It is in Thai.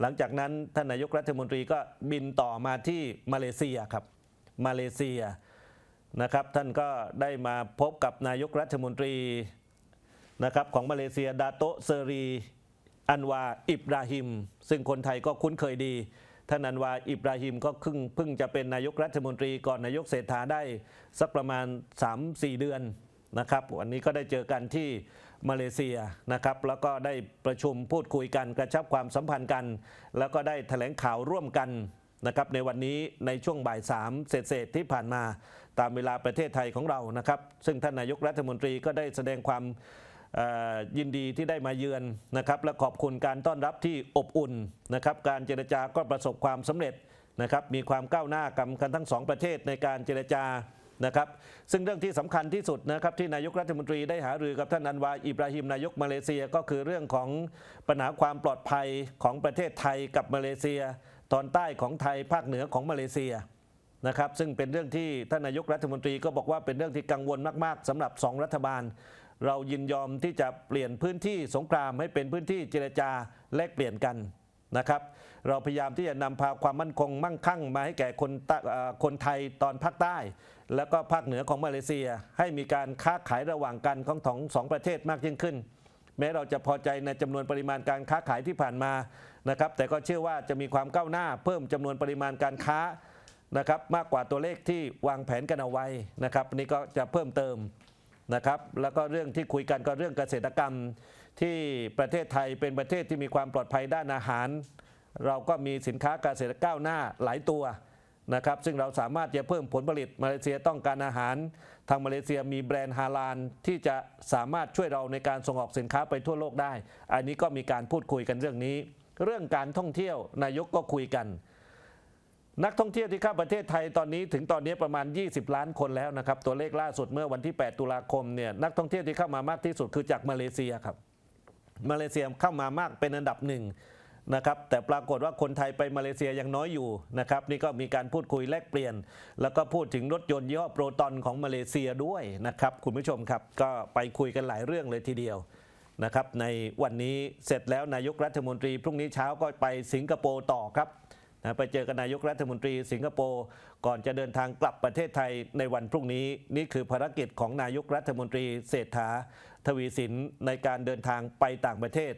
หลังจากนั้นท่านนายกรัฐมนตรีก็บินต่อมาที่มาเลเซียครับมาเลเซียนะครับท่านก็ได้มาพบกับนายกรัฐมนตรีนะครับของมาเลเซียดาโตเซรี อันวาอิบราฮิม ซึ่งคนไทยก็คุ้นเคยดี ท่านอันวาอิบราฮิมก็เพิ่งเพิ่งจะเป็นนายกรัฐมนตรีก่อนนายกเศรษฐาได้สักประมาณ 3-4 เดือน นะครับ วันนี้ก็ได้เจอกันที่มาเลเซียนะครับ แล้วก็ได้ประชุมพูดคุยกันกระชับความสัมพันธ์กัน แล้วก็ได้แถลงข่าวร่วมกันนะครับในวันนี้ในช่วงบ่ายสามเศษๆที่ผ่านมาตามเวลาประเทศไทยของเรานะครับ ซึ่งท่านนายกรัฐมนตรีก็ได้แสดงความยินดีที่ได้มาเยือนนะครับและขอบคุณการต้อนรับที่อบอุ่นนะครับการเจรจาก็ประสบความสำเร็จนะครับมีความก้าวหน้ากันกันทั้งสองประเทศในการเจรจา นะครับซึ่งเรื่องที่สำคัญที่สุดนะครับที่นายกรัฐมนตรีได้หารือกับท่านอันวาอิบราฮิมนายกมาเลเซียก็คือเรื่องของปัญหาความปลอดภัยของประเทศไทยกับมาเลเซีย ตอนใต้ของไทยภาคเหนือของมาเลเซียนะครับซึ่งเป็นเรื่องที่ท่านนายกรัฐมนตรีก็บอกว่าเป็นเรื่องที่กังวลมาก ๆสำหรับสองรัฐบาล เรายินยอมที่จะเปลี่ยนพื้นที่สงครามให้เป็นพื้นที่เจรจาแลกเปลี่ยนกัน นะครับ เราพยายามที่จะนำพาความมั่นคงมั่งคั่งมาให้แก่คนคนไทยตอนภาคใต้ แล้วก็ภาคเหนือของมาเลเซีย ให้มีการค้าขายระหว่างกันของของสองประเทศมากยิ่งขึ้น แม้เราจะพอใจในจำนวนปริมาณการค้าขายที่ผ่านมานะครับ แต่ก็เชื่อว่าจะมีความก้าวหน้า เพิ่มจำนวนปริมาณการค้านะครับมากกว่าตัวเลขที่วางแผนกันเอาไว้นะครับนี่ก็จะเพิ่มเติมนะครับ แล้วก็เรื่องที่คุยกันก็เรื่องเกษตรกรรม ที่ประเทศไทยเป็นประเทศที่มีความปลอดภัยด้านอาหาร เราก็มีสินค้าเกษตรก้าวหน้าหลายตัวนะครับซึ่งเราสามารถจะเพิ่มผลผลิตมาเลเซียต้องการอาหาร ทางมาเลเซียมีแบรนด์ฮาลาลที่จะสามารถช่วยเราในการส่งออกสินค้าไปทั่วโลกได้ อันนี้ก็มีการพูดคุยกันเรื่องนี้ เรื่องการท่องเที่ยวนายกก็คุยกัน นักท่องเที่ยวที่เข้าประเทศไทยตอนนี้ถึงตอนนี้ประมาณ 20 ล้านคนแล้วนะครับตัวเลขล่าสุดเมื่อวันที่ 8 ตุลาคมเนี่ยนักท่องเที่ยวที่เข้ามามากที่สุดคือจากมาเลเซียครับ มาเลเซียเข้ามามากเป็นอันดับหนึ่งนะครับแต่ปรากฏว่าคนไทยไปมาเลเซียยังน้อยอยู่นะครับนี่ก็มีการพูดคุยแลกเปลี่ยน แล้วก็พูดถึงรถยนต์ยี่ห้อโปรตอนของมาเลเซียด้วยนะครับคุณผู้ชมครับก็ไปคุยกันหลายเรื่องเลยทีเดียวนะครับในวันนี้เสร็จแล้วนายกรัฐมนตรี พรุ่งนี้เช้าก็ไปสิงคโปร์ต่อครับ ไปเจอกับนายกรัฐมนตรีสิงคโปร์ก่อนจะเดินทางกลับประเทศไทยในวันพรุ่งนี้ นี่คือภารกิจของนายกรัฐมนตรีเศรษฐา ทวีสินในการเดินทางไปต่างประเทศ